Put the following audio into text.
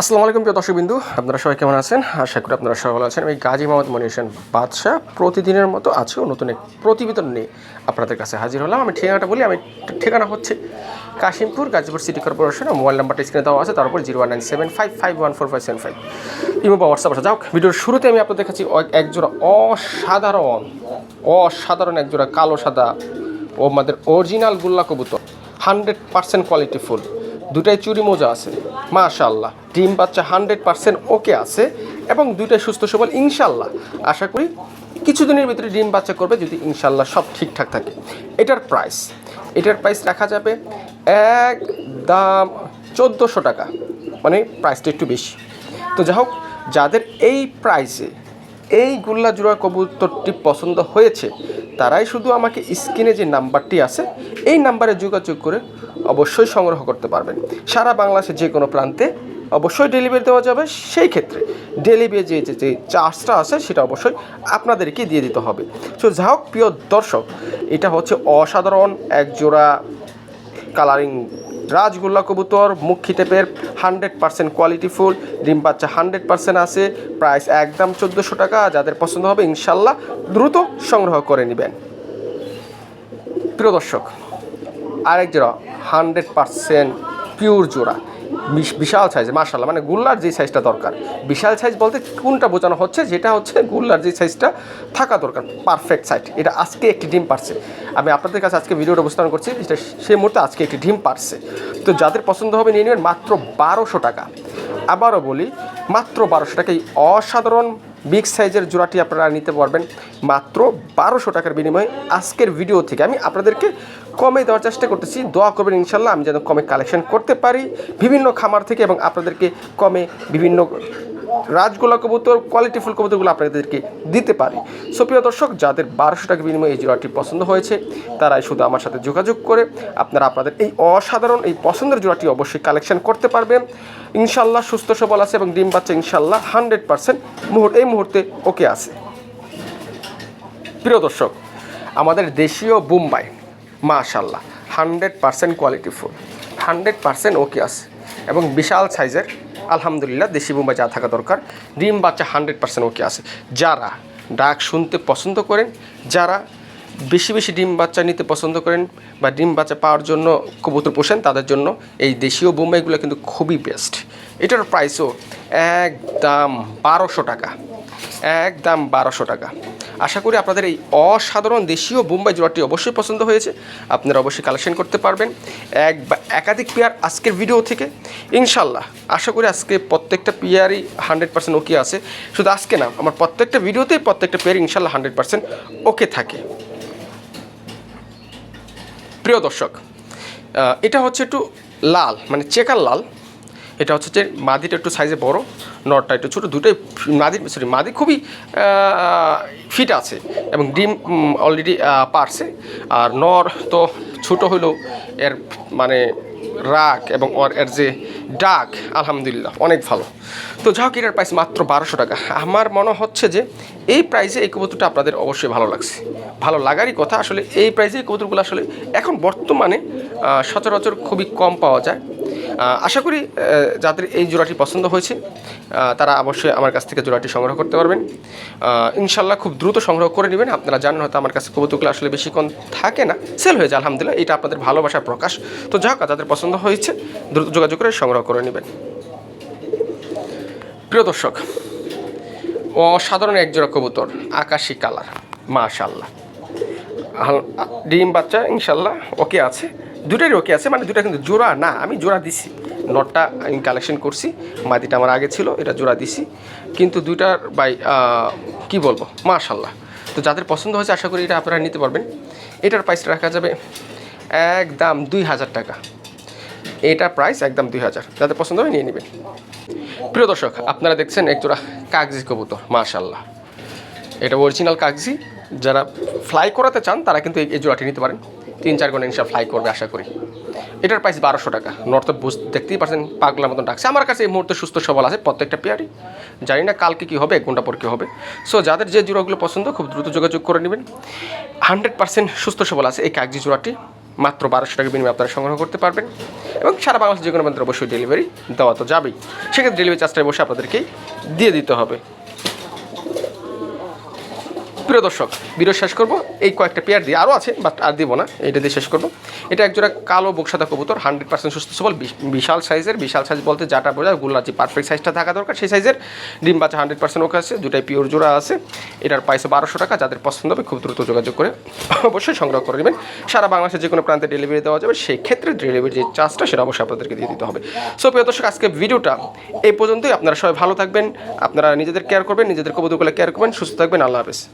আসসালামু আলাইকুম প্রিয় দর্শকবিন্দু, আপনারা সবাই কেমন আছেন? আশা করি আপনারা সবাই ভালো আছেন। আমি গাজী মোহাম্মদ মনি হোসেন বাদশাহ। প্রতিদিনের মতো আজকেও নতুন এক প্রতিবেদন নিয়ে আপনাদের কাছে হাজির হলাম। আমি ঠিকানাটা বলি, আমি ঠিকানা হচ্ছে Kashimpur, Gazipur city corporation. Mobile নাম্বারটা স্ক্রিনে দেওয়া আছে, তারপর zero one nine seven five five one four five seven five. Imo বা হোয়াটসঅ্যাপ আছে। যাও ভিডিওর শুরুতে আমি আপনাদের কাছে একজোড়া অসাধারণ অসাধারণ একজোড়া কালো সাদা ও আমাদের অরিজিনাল গুল্লা কবুতর। Hundred percent quality full. দুটাই চুরি মোজা আছে। মাশাল্লাহ ডিম বাচ্চা হান্ড্রেড পার্সেন্ট ওকে আছে এবং দুইটাই সুস্থ সবল ইনশাল্লাহ আশা করি কিছুদিনের ভিতরে ডিম বাচ্চা করবে যদি ইনশাল্লাহ সব ঠিকঠাক থাকে। এটার প্রাইস এটার প্রাইস রাখা যাবে এক দাম চোদ্দোশো টাকা। মানে প্রাইসটা একটু বেশি। তো যাই হোক, যাদের এই প্রাইসে এই গুল্লা জোড়া কবুতরটি পছন্দ হয়েছে, তারাই শুধু আমাকে স্ক্রিনে যে নাম্বারটি আছে, এই নাম্বারে যোগাযোগ করে অবশ্যই সংগ্রহ করতে পারবেন। সারা বাংলাদেশের যে কোনো প্রান্তে অবশ্যই ডেলিভারি দেওয়া যাবে, সেই ক্ষেত্রে ডেলিভারি যে যে যে চার্জটা আছে, সেটা অবশ্যই আপনাদেরকে দিয়ে দিতে হবে। সো যা হোক, প্রিয় দর্শক, এটা হচ্ছে অসাধারণ এক জোড়া কালারিং রাজগোল্লা কবুতর, মুখী টেপের হান্ড্রেড পার্সেন্ট কোয়ালিটি ফুল, ডিম বাচ্চা হান্ড্রেড পার্সেন্ট আছে প্রাইস একদম চোদ্দোশো টাকা, যাদের পছন্দ হবে ইনশাল্লাহ দ্রুত সংগ্রহ করে নেবেন। প্রিয় দর্শক, আরেক জোড়া, হান্ড্রেড পার্সেন্ট পিওর জোড়া। বিশাল সাইজ মার্শাল মানে গুল্লার যে সাইজটা দরকার। বিশাল সাইজ বলতে কোনটা বোঝানো হচ্ছে? যেটা হচ্ছে গুল্লার যে সাইজটা থাকা দরকার পারফেক্ট সাইজ এটা আজকে একটি ডিম পারছে। আমি আপনাদের কাছে আজকে ভিডিওটা অবস্থান করছি, যেটা সেই মুহূর্তে আজকে একটি ডিম পারছে। তো যাদের পছন্দ হবে নিয়ে নেবেন মাত্র বারোশো টাকা। আবারও বলি, মাত্র বারোশো টাকা। এই অসাধারণ বিগ সাইজের জোড়াটি আপনারা নিতে পারবেন মাত্র বারোশো টাকার বিনিময়ে। আজকের ভিডিও থেকে আমি আপনাদেরকে কমে দেওয়ার চেষ্টা করতেছি। দোয়া করবেন ইনশাল্লাহ আমি যেন কমে কালেকশন করতে পারি। বিভিন্ন খামার থেকে এবং আপনাদেরকে কমে বিভিন্ন রাজগোলা কবুতর কোয়ালিটিফুল কবুতরগুলো আপনাদেরকে দিতে পারি। সো প্রিয় দর্শক, যাদের বারোশো টাকা বিনিময়ে এই জোড়াটি পছন্দ হয়েছে, তারাই শুধু আমার সাথে যোগাযোগ করে আপনারা আপনাদের এই অসাধারণ, এই পছন্দের জোড়াটি অবশ্যই কালেকশন করতে পারবেন। ইনশাল্লাহ সুস্থ, সবল আছে এবং ডিম বাচ্চা ইনশাল্লাহ হান্ড্রেড পার্সেন্ট মুহূর্ত, এই মুহূর্তে ওকে আছে। প্রিয় দর্শক, আমাদের দেশীয় বুম্বাই মাশাল্লাহ hundred percent quality full, hundred percent okay আছে এবং বিশাল সাইজের আলহামদুলিল্লাহ, দেশি বুম্বাই যা থাকা দরকার। ডিম বাচ্চা হান্ড্রেড পার্সেন্ট ওকে আছে। যারা ডাক শুনতে পছন্দ করেন, যারা বেশি বেশি ডিম বাচ্চা নিতে পছন্দ করেন বা ডিম বাচ্চা পাওয়ার জন্য কবুতর পোষেন, তাদের জন্য এই দেশীয় বোম্বাইগুলো কিন্তু খুবই বেস্ট এটার প্রাইসও একদম বারোশো টাকা। একদম বারোশো টাকা। আশা করি আপনাদের এই অসাধারণ দেশীয় বোম্বাই জোড়াটি অবশ্যই পছন্দ হয়েছে। আপনারা অবশ্যই কালেকশন করতে পারবেন। এক বা একাধিক পেয়ার আজকের ভিডিও থেকে। ইনশাল্লাহ, আশা করি আজকে প্রত্যেকটা পেয়ারই হান্ড্রেড পার্সেন্ট ওকে আছে। শুধু আজকে না, আমার প্রত্যেকটা ভিডিওতেই প্রত্যেকটা পেয়ার ইনশাল্লাহ হান্ড্রেড পার্সেন্ট ওকে থাকে। প্রিয় দর্শক এটা হচ্ছে একটু লাল মানে চেকার লাল। এটা হচ্ছে যে মাদিটা একটু সাইজে বড় নরটা একটু ছোটো, দুটোই মাদি সরি মাদি খুবই ফিট আছে এবং ডিম অলরেডি পারছে। আর নর তো ছোট হলেও এর মানে রাগ এবং ওর, এর যে ডাক, আলহামদুলিল্লাহ, অনেক ভালো। তো যাই হোক, এটার প্রাইস মাত্র বারোশো টাকা। আমার মনে হচ্ছে যে এই প্রাইসে এই কবুতরটা আপনাদের অবশ্যই ভালো লাগছে। ভালো লাগারই কথা, আসলে এই প্রাইসে এই কবুতরগুলো আসলে এখন বর্তমানে সচরাচর খুবই কম পাওয়া যায়। আশা করি যাদের এই জোড়াটি পছন্দ হয়েছে তারা অবশ্যই আমার কাছ থেকে জোড়াটি সংগ্রহ করতে পারবেন। ইনশাল্লাহ খুব দ্রুত সংগ্রহ করে নেবেন। আপনারা জানেন হয়তো আমার কাছে কবুতরগুলো আসলে বেশিক্ষণ থাকে না, সেল হয়ে যায়, আলহামদুলিল্লাহ। এটা আপনাদের ভালোবাসার প্রকাশ। তো যাক যাদের পছন্দ হয়েছে, দ্রুত যোগাযোগ করে সংগ্রহ করে নেবেন। প্রিয় দর্শক, অসাধারণ এক জোড়া কবুতর, আকাশি কালার মাশাল্লাহ ডিম বাচ্চা ইনশাল্লাহ ওকে আছে। দুটাই ওকে আছে মানে দুটা কিন্তু জোড়া না, আমি জোড়া দিছি। নটটা আমি কালেকশন করছি মাদিটা আমার আগে ছিল, এটা জোড়া দিছি। কিন্তু দুইটার বাই কি বলব মাশাল্লাহ তো যাদের পছন্দ হয়েছে, আশা করি এটা আপনারা নিতে পারবেন। এটার প্রাইসটা রাখা যাবে একদম দুই হাজার টাকা। এটা প্রাইস একদম দুই হাজার। যাদের পছন্দ হবে নিয়ে নেবেন। প্রিয় দর্শক, আপনারা দেখছেন একজোড়া কাগজি কবুতর মাশাল্লাহ এটা অরিজিনাল কাগজি। যারা ফ্লাই করাতে চান, তারা কিন্তু এই জোড়াটি নিতে পারেন। তিন চার ঘণ্টা ইনশা ফ্লাই করবে আশা করি। এটার প্রাইস বারোশো টাকা। নর্থ বুঝ, দেখতেই পারছেন, পাগলার মতন ডাকছে। আমার কাছে এই মুহূর্তে সুস্থ সবল আছে প্রত্যেকটা পেয়ারই। জানি না কালকে কী হবে এক ঘণ্টা পর কী হবে। সো যাদের যে জোড়াগুলো পছন্দ, খুব দ্রুত যোগাযোগ করে নেবেন। হান্ড্রেড পার্সেন্ট সুস্থ সবল আছে এই কাগজি জোড়াটি। মাত্র বারোশো টাকা বিনিময়ে আপনারা সংগ্রহ করতে পারবেন। এবং সারা বাংলাদেশ যে কোনো প্রান্তে অবশ্যই ডেলিভারি দেওয়া তো যাবেই। সেক্ষেত্রে ডেলিভারি চার্জটা বসে আপনাদেরকেই দিয়ে দিতে হবে। প্রিয় দর্শক ভিডিও শেষ করব। এই কয়েকটা পেয়ার দিয়ে আরও আছে বাট আর দিব না, এটা দিয়ে শেষ করব। এটা একজোড়া কালো বোকসাদা কবুতর হান্ড্রেড পার্সেন্ট সুস্থ সবল, বিশ- বিশাল সাইজের বিশাল সাইজ বলতে যাটা বোঝায় গোল্লা যে পারফেক্ট সাইজটা থাকা দরকার, সেই সাইজের ডিম বাচ্চা হান্ড্রেড পার্সেন্ট ওকে আছে, দুটাই পিওর জোড়া আছে। এটার প্রাইস বারোশো টাকা, যাদের পছন্দ হবে খুব দ্রুত যোগাযোগ করে অবশ্যই সংগ্রহ করে নেবেন। সারা বাংলাদেশের যে কোনো প্রান্তে ডেলিভারি দেওয়া যাবে সেই ক্ষেত্রে ডেলিভারি যে চার্জটা সেটা অবশ্যই আপনাদেরকে দিয়ে দিতে হবে। সো প্রিয় দর্শক, আজকে ভিডিওটা এই পর্যন্তই। আপনারা সবাই ভালো থাকবেন, আপনারা নিজেদের কেয়ার করবেন, নিজেদের কবুতরগুলো কেয়ার করবেন, সুস্থ থাকবেন, আল্লাহ হাফেজ।